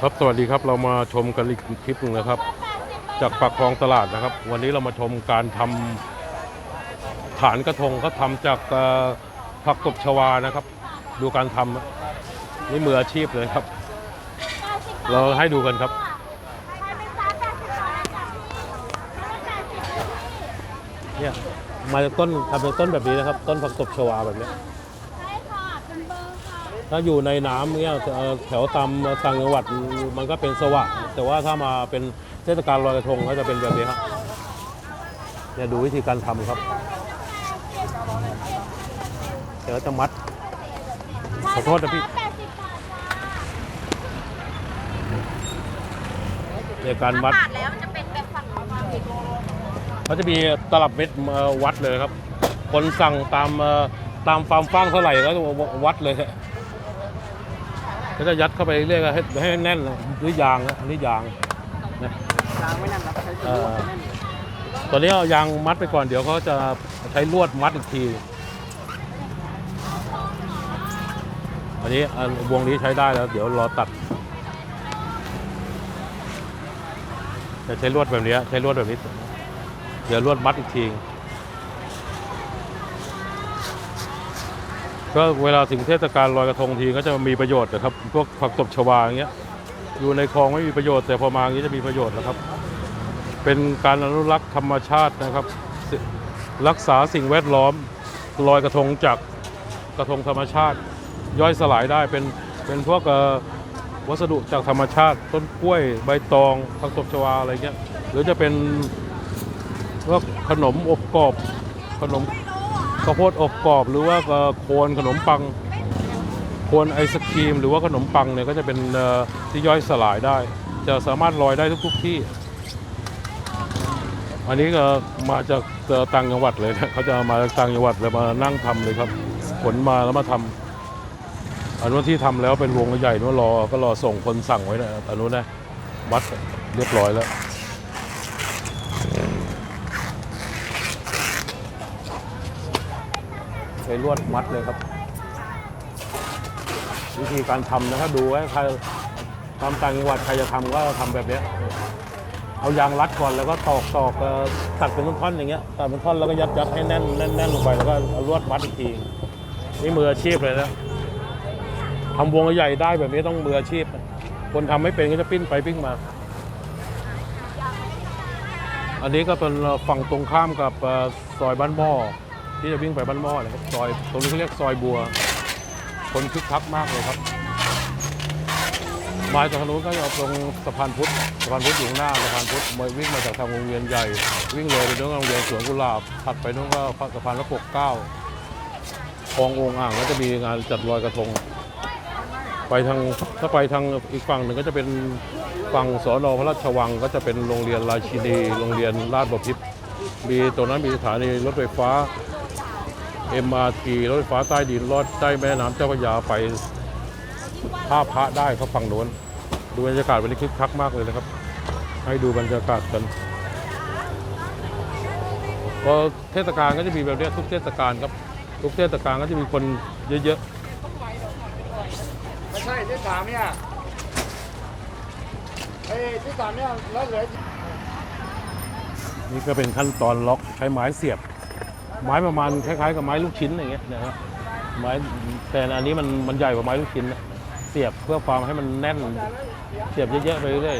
ครับสวัสดีครับเรามาชมกันอีกคลิปหนึงนะครับ จากปากคลองตลาดนะครับ วันนี้เรามาชมการทำฐานกระทงเขาทำจากผักตบชวานะครับ ดูการทำนะนี่มืออาชีพเลยครับ เราให้ดูกันครับเนี่ยมาจากต้นทำจากต้นแบบนี้นะครับ ต้นผักตบชวาแบบนี้ย ใช่ค่ะ เป็นเบอร์ค่ะ ถ้าอยู่ในน้ำเนี่ยแถวตามต่างจังหวัดมันก็เป็นสวะแต่ว่าถ้ามาเป็นเทศกาลลอยกระทงก็จะเป็นแบบนี้ครับเนี่ยดูวิธีการทำครับเดี๋ยวจะมัดขอโทษนะพี่ในการมัดแล้วมันจะเป็นแบบฝั่งของเราเขาจะมีตลับเม็ดมาวัดเลยครับ คนสั่งตามตามฟาร์มฟ้างเท่าไหร่ก็วัดเลย ก็จะยัดเข้าไปเรื่อยๆให้ให้แน่นนะหรือยางนะอันนี้ยางนะยางไม่แน่นครับใช้เอ่ตัวอแน่นตอนนี้เอายางมัดไปก่อนเดี๋ยวเขาจะใช้ลวดมัดอีกที อันนี้อันวงนี้ใช้ได้แล้ว เดี๋ยวรอตัดจะใช้ลวดแบบนี้ใช้ลวดแบบนี้ เดี๋ยวลวดมัดอีกที ก็เวลาถึงเทศกาลลอยกระทงทีก็จะมีประโยชน์นะครับ พวกผักตบชวาอย่างเงี้ยอยู่ในคลองไม่มีประโยชน์แต่พอมาอย่างนี้จะมีประโยชน์นะครับ เป็นการอนุรักษ์ธรรมชาตินะครับ รักษาสิ่งแวดล้อมลอยกระทงจากกระทงธรรมชาติ ย่อยสลายได้เป็นเป็นพวกวัสดุจากธรรมชาติ ต้นกล้วยใบตองผักตบชวาอะไรเงี้ยหรือจะเป็นพวกขนมอบกรอบขนม ข้าวโพดอบกรอบหรือว่าโคนขนมปัง โคนไอศครีม หรือว่าขนมปังเนี่ยก็จะเป็นที่ย่อยสลายได้ จะสามารถลอยได้ทุกๆที่ อันนี้ก็มาจากต่างจังหวัดเลยนะเขาจะมาจากต่างจังหวัดเลยมานั่งทำเลยครับขนมาแล้วมาทำอันนู้นที่ทำแล้วเป็นวงใหญ่นู้นรอก็รอส่งคนสั่งไว้นะอันนู้นนะวัดเรียบร้อยแล้ว ใช้ลวดมัดเลยครับ วิธีการทำนะครับดูไว้ใครตามต่างจังหวัดใครจะทำก็ทำแบบนี้เอายางรัดก่อนแล้วก็ตอกตอกตัดเป็นท่อนๆอย่างเงี้ยตัดเป็นท่อนแล้วก็ยัดยัดให้แน่นแน่นแน่นลงไปแล้วก็เอาลวดมัดอีกทีนี่มืออาชีพเลยนะทำวงใหญ่ได้แบบนี้ต้องมืออาชีพ คนทำไม่เป็นก็จะปิ้นไปปิ้งมา อันนี้ก็เป็นฝั่งตรงข้ามกับซอยบ้านหม้อ ที่จะวิ่งไปบ้านหม้อนะครับซอยตรงนี้เขาเรียกซอยบัว คนคึกคักมากเลยครับมาจากทางนู้นก็จะตรงสะพานพุทธสะพานพุทธอยู่ข้างหน้าสะพานพุทธมาวิ่งมาจากทางวงเวียนใหญ่ วิ่งเลยไปนู้นโรงเรียนสวนกุหลาบถัดไปนู้นก็สะพานพระปกเก้าคลององอ่างก็จะมีงานจัดลอยกระทง ไปทางถ้าไปทางอีกฝั่งหนึ่งก็จะเป็นฝั่งสอนอพระราชวังก็จะเป็นโรงเรียนราชินีโรงเรียนราชบพิตรมีตรงนั้นมีสถานีรถไฟฟ้า MRT รถไฟฟ้าใต้ดินลอดใต้แม่น้ำเจ้าพระยาไปท่าพระได้ครับฝั่งโน้นดูบรรยากาศวันนี้คึกคักมากเลยนะครับ ให้ดูบรรยากาศกันพอเทศกาลก็จะมีแบบเนี้ยทุกเทศกาลครับ ทุกเทศกาลก็จะมีคนเยอะไม่ใช่ที่สามเนี่ยเอ้ยที่สามเนี่ยแล้วเหลือๆนี่ก็เป็นขั้นตอนล็อกใช้ไม้เสียบ ไม้ประมาณคล้ายๆกับไม้ลูกชิ้นอย่างเงี้ยนะฮะไม้แต่อันนี้มันมันใหญ่กว่าไม้ลูกชิ้นนะเสียบเพื่อความให้มันแน่น เสียบเยอะๆไปเรื่อย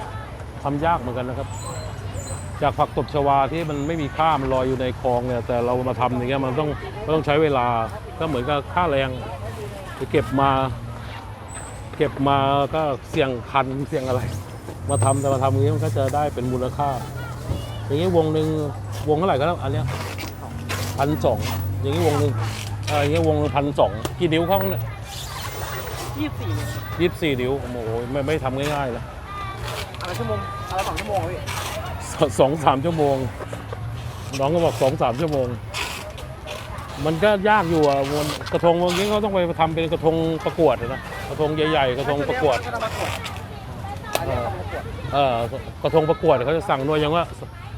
ๆทำยากเหมือนกันนะครับ จากผักตบชวาที่มันไม่มีค่ามันลอยอยู่ในคลองเนี่ย แต่เรามาทำอย่างเงี้ยมันต้องมันต้องใช้เวลาก็เหมือนกับค่าแรงไปเก็บมา เก็บมาก็เสี่ยงคันเสี่ยงอะไร มาทำแต่มาทำอย่างนี้มันก็จะได้เป็นมูลค่า อย่างนี้ยวงหนึ่งวงเท่าไหร่ก็แล้วอันเนี้ย พันสองอย่างนี้วงหนึ่งเอออย่างนี้วงพันสองกี่นิ้วเข้าเนี่ยยี่สิบสี่ยี่สิบสี่นิ้วโอ้โหไม่ไม่ทำง่ายๆแล้วอะไรชั่วโมงอะไรสองชั่วโมงพี่สสองสามชั่วโมง น้องก็บอกสองสามชั่วโมง มันก็ยากอยู่อะมันกระทงวงนี้เขาต้องไปทำเป็นกระทงประกวดนะกระทงใหญ่ๆกระทงประกวดก็ต้องประกวดอันนี้ต้องประกวดเออกระทงประกวดเขาจะสั่งนวยยังว่า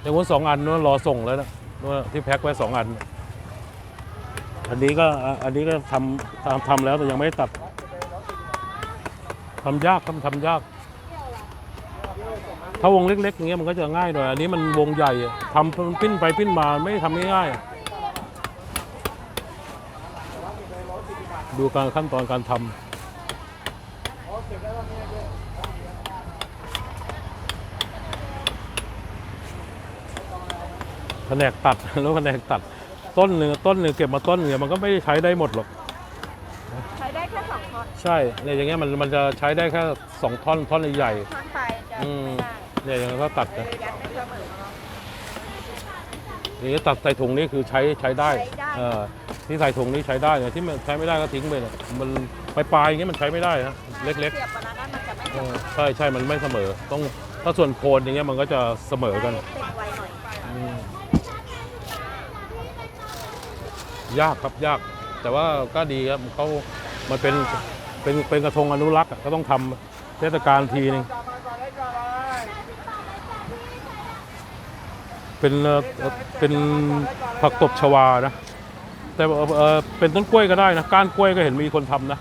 ยังว่าสองอันนู้นรอส่งแล้วนะนู้น ที่แพ็คไว้สองอัน อันนี้ก็อันนี้ก็ทำทำทำแล้วแต่ยังไม่ตัดทำยากทำทำยาก ถ้าวงเล็กๆอย่างเงี้ยมันก็จะง่ายหน่อย อันนี้มันวงใหญ่ทำมันปิ้นไปปิ้นมาไม่ทำง่ายๆดูการขั้นตอนการทำ แผนกตัดแล้วแผนกตัดต้นหนึ่งต้นหนึ่งเก็บมาต้นหนึ่งมันก็ไม่ได้ใช้ได้หมดหรอกใช้ได้แค่สองท่อนใช่เนี่ยอย่างเงี้ยมันมันจะใช้ได้แค่สองท่อนท่อนใหญ่ท่อนไปจะๆอืมไม่ได้เนี่ยอย่างนั้นก็ตัดเลนะยยัดไม่เสมออย่างนี้ตัดใส่ถุงนี่คือใช้ใช้ได้ใช้ได้ เออที่ใส่ถุงนี่ใช้ได้เนี่ยที่มันใช้ไม่ได้ก็ทิ้งไปเนี่ยมันปลายปลายๆอย่างเงี้ยมันใช้ไม่ได้นะเล็กเสียบวันนั้นมันจะไม่ๆเสเอมออใช่ใช่ มันไม่เสมอ ต้อง ถ้าส่วนโคนอย่างเงี้ยมันก็จะเสมอกัน ติดไวหน่อย อืม ยากครับยาก แต่ว่าก็ดีครับเขามันเป็นเป็นเป็นกระทงอนุรักษ์อะก็ต้องทำเทศกาลทีนึงจอดมาก่อนได้ก่อนเลยเป็นเอ่อเอ่อเป็นผักตบชวานะ แต่ว่าเออเป็นต้นกล้วยก็ได้นะก้านกล้วยก็เห็นมีคนทำนะ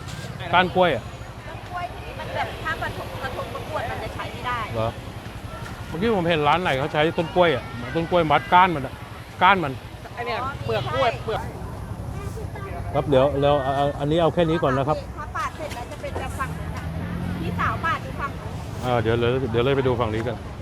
ก้านกล้วยอะต้นกล้วยที่นี่มันแบบถ้ากระทงกระทงประกวดมันจะใช้ไม่ได้ เหรอเมื่อกี้ผมเห็นร้านไหนเขาใช้ต้นกล้วยอะ ต้นกล้วยมัดก้านมันอะก้านมัน ไอเนี่ยเปลือกกล้วยเปลือก ครับเดี๋ยวแล้วเอาเอาอันนี้เอาแค่นี้ก่อนนะครับถ้าปาดเสร็จแล้วจะเป็นแบบฝั่งนั้นอะพี่สาวปาดดูฝั่งนู้นอ่าเดี๋ยวเลยเดี๋ยวเลยไปดูฝั่งนี้กันเ